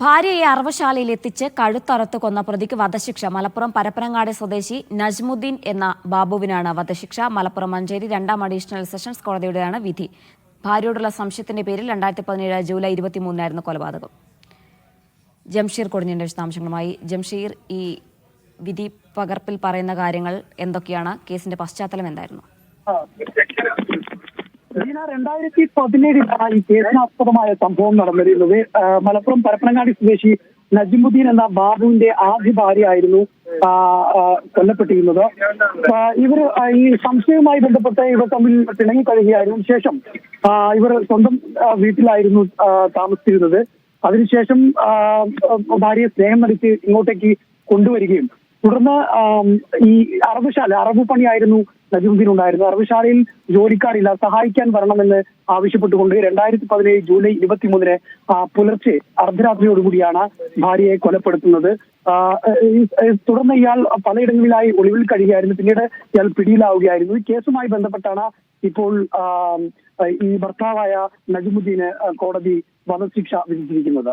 ഭാര്യയെ അറവശാലയിൽ എത്തിച്ച് കഴുത്തറുത്ത് കൊന്ന പ്രതിക്ക് വധശിക്ഷ. മലപ്പുറം പരപ്പനങ്ങാട് സ്വദേശി നജ്മുദ്ദീൻ എന്ന ബാബുവിനാണ് വധശിക്ഷ. മലപ്പുറം മഞ്ചേരി രണ്ടാം അഡീഷണൽ സെഷൻസ് കോടതിയുടെയാണ് വിധി. ഭാര്യയോടുള്ള സംശയത്തിന്റെ പേരിൽ രണ്ടായിരത്തി പതിനേഴ് ജൂലൈ ഇരുപത്തിമൂന്നിനായിരുന്നു കൊലപാതകം. ജംഷീർ കൊടിഞ്ഞിന്റെ വിശദാംശങ്ങളുമായി ജംഷീർ ഈ വിധി പകർപ്പിൽ പറയുന്ന കാര്യങ്ങൾ എന്തൊക്കെയാണ്? കേസിന്റെ പശ്ചാത്തലം എന്തായിരുന്നു? രണ്ടായിരത്തി പതിനേഴിലാണ് ഈ കേസിനാസ്പദമായ സംഭവം നടന്നിരുന്നത് മലപ്പുറം പരപ്പനങ്ങാടി സ്വദേശി നജിമുദ്ദീൻ എന്ന ബാബുവിന്റെ ആദ്യ ഭാര്യയായിരുന്നു കൊല്ലപ്പെട്ടിരുന്നത്. ഇവർ ഈ സംശയവുമായി ബന്ധപ്പെട്ട് ഇവർ തമ്മിൽ പിണങ്ങി കഴിയുകയായിരുന്നു ശേഷം ഇവർ സ്വന്തം വീട്ടിലായിരുന്നു താമസിച്ചിരുന്നത്. അതിനുശേഷം ഭാര്യയെ സ്നേഹം നടത്തി ഇങ്ങോട്ടേക്ക് കൊണ്ടുവരികയും തുടർന്ന് ഈ അറബുശാല അറബ് പണിയായിരുന്നു നജീബുദ്ദീൻ ഉണ്ടായിരുന്നത് അറബുശാലയിൽ ജോലിക്കാരില്ല സഹായിക്കാൻ വരണമെന്ന് ആവശ്യപ്പെട്ടുകൊണ്ട് രണ്ടായിരത്തി പതിനേഴ് ജൂലൈ ഇരുപത്തിമൂന്നിന് പുലർച്ചെ അർദ്ധരാത്രിയോടുകൂടിയാണ് ഭാര്യയെ കൊലപ്പെടുത്തുന്നത്. തുടർന്ന് ഇയാൾ പലയിടങ്ങളിലായി ഒളിവിൽ കഴിയുകയായിരുന്നു. പിന്നീട് ഇയാൾ പിടിയിലാവുകയായിരുന്നു. ഈ കേസുമായി ബന്ധപ്പെട്ടാണ് ഇപ്പോൾ ഈ ഭർത്താവായ നജീമുദ്ദീന് കോടതി വധശിക്ഷ വിധിച്ചിരിക്കുന്നത്.